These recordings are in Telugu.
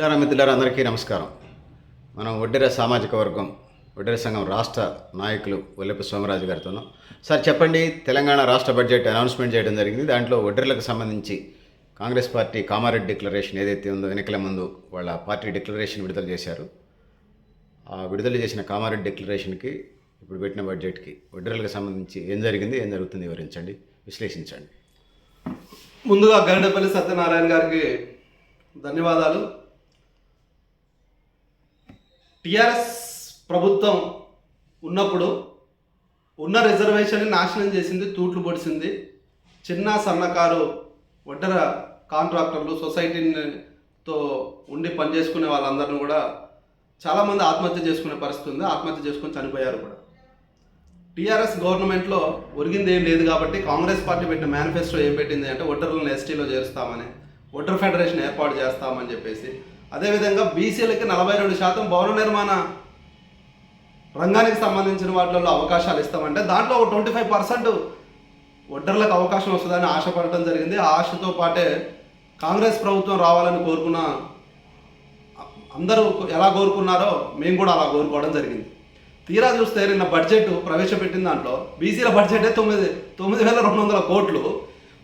మిత్రులారా మిత్రులారా అందరికీ నమస్కారం. మనం ఒడ్డెర సామాజిక వర్గం ఒడ్డెర సంఘం రాష్ట్ర నాయకులు వల్లెపు సోమరాజు గారితోనూ. సార్ చెప్పండి తెలంగాణ రాష్ట్ర బడ్జెట్ అనౌన్స్మెంట్ చేయడం జరిగింది. దాంట్లో ఒడ్డెర్లకు సంబంధించి కాంగ్రెస్ పార్టీ కామారెడ్డి డిక్లరేషన్ ఏదైతే ఉందో ఎన్నికల ముందు వాళ్ళ పార్టీ డిక్లరేషన్ విడుదల చేశారు. ఆ విడుదల చేసిన కామారెడ్డి డిక్లరేషన్కి ఇప్పుడు పెట్టిన బడ్జెట్కి ఒడ్డెర్లకు సంబంధించి ఏం జరిగింది ఏం జరుగుతుంది వివరించండి విశ్లేషించండి. ముందుగా గండపల్లి సత్యనారాయణ గారికి ధన్యవాదాలు. టిఆర్ఎస్ ప్రభుత్వం ఉన్నప్పుడు ఉన్న రిజర్వేషన్ని నాశనం చేసింది తూట్లు పొడిచింది చిన్న సన్నకారు ఒడ్డర కాంట్రాక్టర్లు సొసైటీతో ఉండి పనిచేసుకునే వాళ్ళందరిని కూడా చాలామంది ఆత్మహత్య చేసుకునే పరిస్థితి ఉంది. ఆత్మహత్య చేసుకొని చనిపోయారు కూడా. టీఆర్ఎస్ గవర్నమెంట్లో ఒరిగింది ఏం లేదు కాబట్టి కాంగ్రెస్ పార్టీ పెట్టిన మేనిఫెస్టో ఏం పెట్టింది అంటే ఒడ్డర్లను ఎస్టీలో చేరుస్తామని ఒడ్డర్ ఫెడరేషన్ ఏర్పాటు చేస్తామని చెప్పేసి అదేవిధంగా బీసీలకి నలభై రెండు శాతం భవన నిర్మాణ రంగానికి సంబంధించిన వాటిల్లో అవకాశాలు ఇస్తామంటే దాంట్లో ఒక ట్వంటీ ఫైవ్ పర్సెంట్ ఒడ్డర్లకు అవకాశం వస్తుందని ఆశపడటం జరిగింది. ఆ ఆశతో పాటే కాంగ్రెస్ ప్రభుత్వం రావాలని కోరుకున్న అందరూ ఎలా కోరుకున్నారో మేము కూడా అలా కోరుకోవడం జరిగింది. తీరా చూస్తే నిన్న బడ్జెట్ ప్రవేశపెట్టిన దాంట్లో బీసీల బడ్జెటే తొమ్మిది తొమ్మిది వేల రెండు వందల కోట్లు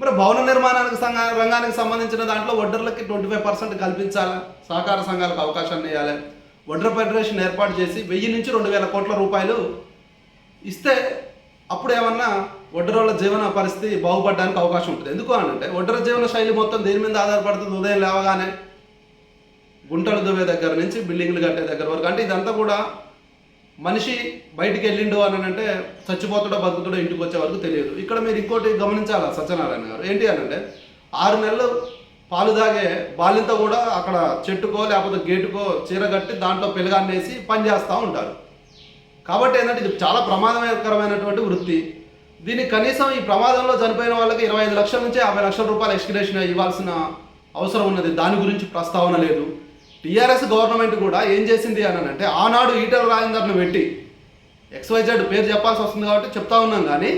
మరి భవన నిర్మాణానికి సంఘ రంగానికి సంబంధించిన దాంట్లో వడ్డర్లకి ట్వంటీ ఫైవ్ పర్సెంట్ కల్పించాలి? సహకార సంఘాలకు అవకాశాన్ని ఇవ్వాలి వడ్డర్ ఫెడరేషన్ ఏర్పాటు చేసి వెయ్యి నుంచి రెండు వేల కోట్ల రూపాయలు ఇస్తే అప్పుడు ఏమన్నా ఒడ్డరోళ్ళ జీవన పరిస్థితి బాగుపడడానికి అవకాశం ఉంటుంది. ఎందుకు అని అంటే వడ్డర జీవన శైలి మొత్తం దేని మీద ఆధారపడుతుంది? ఉదయం లేవగానే గుంటలు దువ్వే దగ్గర నుంచి బిల్డింగ్లు కట్టే దగ్గర వరకు. అంటే ఇదంతా కూడా మనిషి బయటికి వెళ్ళిండు అని అంటే చచ్చిపోతాడో బతుకుతాడో ఇంటికి వచ్చే వరకు తెలియదు. ఇక్కడ మీరు ఇంకోటి గమనించాలా సత్యనారాయణ గారు? ఏంటి అని అంటే ఆరు నెలలు పాలు తాగే బాలింత కూడా అక్కడ చెట్టుకో లేకపోతే గేటుకో చీర కట్టి దాంట్లో పిలగాన్ని వేసి పని చేస్తూ ఉంటారు. కాబట్టి ఏంటంటే ఇది చాలా ప్రమాదకరమైనటువంటి వృత్తి. దీనికి కనీసం ఈ ప్రమాదంలో చనిపోయిన వాళ్ళకి ఇరవై ఐదు లక్షల నుంచి యాభై లక్షల రూపాయలు ఎక్స్క్రేషన్ ఇవ్వాల్సిన అవసరం ఉన్నది. దాని గురించి ప్రస్తావన లేదు. టీఆర్ఎస్ గవర్నమెంట్ కూడా ఏం చేసింది అని అంటే ఆనాడు ఈటల రాజేందర్ను పెట్టి ఎక్స్వైజెడ్ పేరు చెప్పాల్సి వస్తుంది కాబట్టి చెప్తా ఉన్నాం కానీ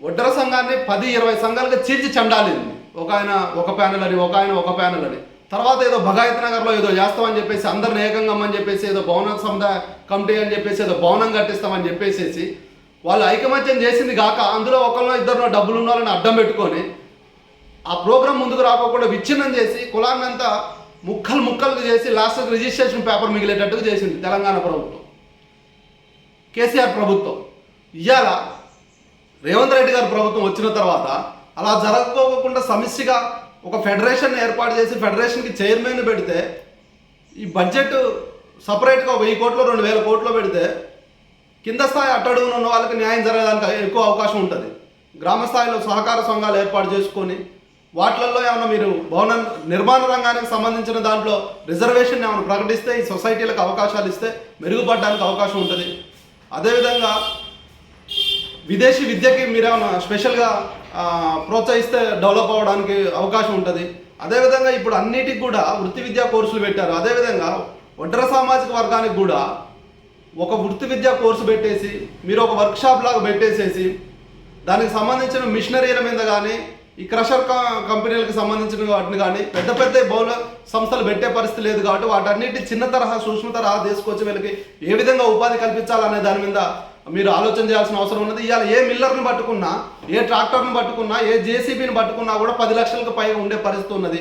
ఒడ్డర సంఘాన్ని పది ఇరవై సంఘాలుగా చీల్చి చండాలింది ఒక ఆయన ఒక ప్యానెల్ అని ఒక ఆయన ఒక ప్యానెల్ అని. తర్వాత ఏదో భగాయత్ నగర్లో ఏదో చేస్తామని చెప్పేసి అందరిని ఏకంగమ్మని చెప్పేసి ఏదో భవన సముదాయ కమిటీ అని చెప్పేసి ఏదో భవనం కట్టిస్తామని చెప్పేసేసి వాళ్ళు ఐకమత్యం చేసింది కాక అందులో ఒకళ్ళో ఇద్దరు డబ్బులు ఉన్నారని అడ్డం పెట్టుకొని ఆ ప్రోగ్రాం ముందుకు రాకోకుండా విచ్ఛిన్నం చేసి కులాన్నంతా ముక్కలు ముక్కలు చేసి లాస్ట్ రిజిస్ట్రేషన్ పేపర్ మిగిలేటట్టుగా చేసింది తెలంగాణ ప్రభుత్వం. కేసీఆర్ ప్రభుత్వం. ఇవాళ రేవంత్ రెడ్డి గారి ప్రభుత్వం వచ్చిన తర్వాత అలా జరగకోకుండా సమస్యగా ఒక ఫెడరేషన్ ఏర్పాటు చేసి ఫెడరేషన్కి చైర్మన్ పెడితే ఈ బడ్జెట్ సపరేట్గా వెయ్యి కోట్లు రెండు వేల కోట్లు పెడితే కింద స్థాయి అట్టడుగున ఉన్న వాళ్ళకి న్యాయం జరగడానికి ఎక్కువ అవకాశం ఉంటుంది. గ్రామ స్థాయిలో సహకార సంఘాలు ఏర్పాటు చేసుకొని వాటిలలో ఏమైనా మీరు భవన నిర్మాణ రంగానికి సంబంధించిన దాంట్లో రిజర్వేషన్ ఏమైనా ప్రకటిస్తే ఈ సొసైటీలకు అవకాశాలు ఇస్తే మెరుగుపడడానికి అవకాశం ఉంటుంది. అదేవిధంగా విదేశీ విద్యకి మీరేమైనా స్పెషల్గా ప్రోత్సహిస్తే డెవలప్ అవ్వడానికి అవకాశం ఉంటుంది. అదేవిధంగా ఇప్పుడు అన్నిటికి కూడా వృత్తి విద్యా కోర్సులు పెట్టారు. అదేవిధంగా వడ్ర సామాజిక వర్గానికి కూడా ఒక వృత్తి విద్యా కోర్సు పెట్టేసి మీరు ఒక వర్క్షాప్ లాగా పెట్టేసేసి దానికి సంబంధించిన మిషనరీల మీద కానీ ఈ క్రషర్ క- కంపెనీలకు సంబంధించిన వాటిని కానీ పెద్ద పెద్ద బౌల సంస్థలు పెట్టే పరిస్థితి లేదు కాబట్టి వాటన్నిటి చిన్న తరహా సూక్ష్మ తరహా తీసుకొచ్చి వీళ్ళకి ఏ విధంగా ఉపాధి కల్పించాలనే దాని మీద మీరు ఆలోచన చేయాల్సిన అవసరం ఉన్నది. ఇవాళ ఏ మిల్లర్ని పట్టుకున్నా ఏ ట్రాక్టర్ని పట్టుకున్నా ఏ జేసీబీని పట్టుకున్నా కూడా పది లక్షలకు పైగా ఉండే పరిస్థితి ఉన్నది.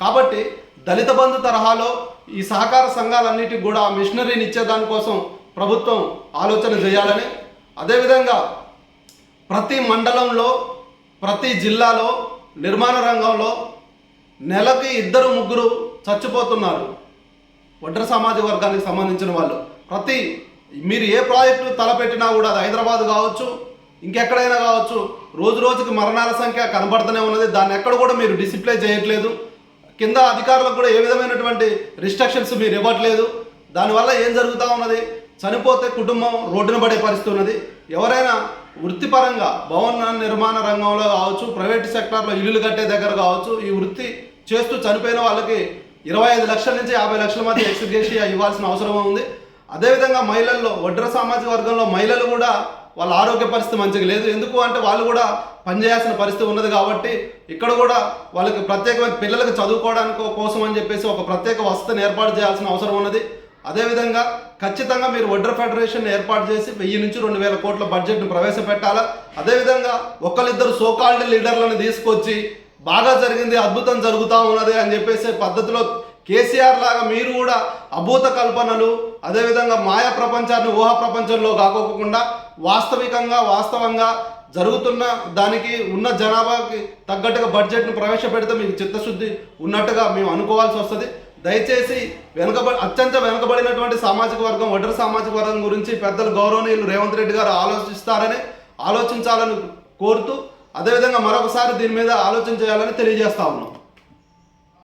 కాబట్టి దళిత బంధు తరహాలో ఈ సహకార సంఘాలన్నిటికి కూడా మిషనరీని ఇచ్చే దానికోసం ప్రభుత్వం ఆలోచన చేయాలని అదేవిధంగా ప్రతి మండలంలో ప్రతి జిల్లాలో నిర్మాణ రంగంలో నెలకి ఇద్దరు ముగ్గురు చచ్చిపోతున్నారు. ఒడ్ర సామాజిక వర్గానికి సంబంధించిన వాళ్ళు. ప్రతి మీరు ఏ ప్రాజెక్టు తలపెట్టినా కూడా అది హైదరాబాద్ కావచ్చు ఇంకెక్కడైనా కావచ్చు రోజు రోజుకి మరణాల సంఖ్య కనబడుతూనే ఉన్నది. దాన్ని ఎక్కడ కూడా మీరు డిసిప్లే చేయట్లేదు. కింద అధికారులకు కూడా ఏ విధమైనటువంటి రిస్ట్రిక్షన్స్ మీరు ఇవ్వట్లేదు. దానివల్ల ఏం జరుగుతూ ఉన్నది? చనిపోతే కుటుంబం రోడ్డున పడే పరిస్థితి ఉన్నది. ఎవరైనా వృత్తిపరంగా భవన నిర్మాణ రంగంలో కావచ్చు ప్రైవేట్ సెక్టార్లో ఇల్లులు కట్టే దగ్గర కావచ్చు ఈ వృత్తి చేస్తూ చనిపోయిన వాళ్ళకి ఇరవై ఐదు లక్షల నుంచి యాభై లక్షల మధ్య ఎక్స్గ్రేషియా ఇవ్వాల్సిన అవసరం ఉంది. అదేవిధంగా మహిళల్లో వడ్ర సామాజిక వర్గంలో మహిళలు కూడా వాళ్ళ ఆరోగ్య పరిస్థితి మంచిగా లేదు. ఎందుకు అంటే వాళ్ళు కూడా పనిచేయాల్సిన పరిస్థితి ఉన్నది కాబట్టి ఇక్కడ కూడా వాళ్ళకి ప్రత్యేకమైన పిల్లలకు చదువుకోవడానికి కోసం అని చెప్పేసి ఒక ప్రత్యేక వసతిని ఏర్పాటు చేయాల్సిన అవసరం ఉన్నది. అదేవిధంగా ఖచ్చితంగా మీరు వడ్డర్ ఫెడరేషన్ ఏర్పాటు చేసి వెయ్యి నుంచి రెండు వేల కోట్ల బడ్జెట్ను ప్రవేశపెట్టాలా? అదేవిధంగా ఒకళ్ళిద్దరు సోకాల్డ్ లీడర్లను తీసుకొచ్చి బాగా జరిగింది అద్భుతం జరుగుతూ ఉన్నది అని చెప్పేసి పద్ధతిలో కేసీఆర్ లాగా మీరు కూడా అభూత కల్పనలు అదేవిధంగా మాయా ప్రపంచాన్ని ఊహా ప్రపంచంలో కాకోకుండా వాస్తవికంగా వాస్తవంగా జరుగుతున్న దానికి ఉన్న జనాభాకి తగ్గట్టుగా బడ్జెట్ను ప్రవేశపెడితే మీకు చిత్తశుద్ధి ఉన్నట్టుగా మేము అనుకోవాల్సి వస్తుంది. దయచేసి వెనుకబడి అత్యంత వెనుకబడినటువంటి సామాజిక వర్గం ఒడ్డర సామాజిక వర్గం గురించి పెద్దలు గౌరవనీయులు రేవంత్ రెడ్డి గారు ఆలోచిస్తారని ఆలోచించాలని కోరుతూ అదేవిధంగా మరొకసారి దీని మీద ఆలోచన చేయాలని తెలియజేస్తా ఉన్నాం.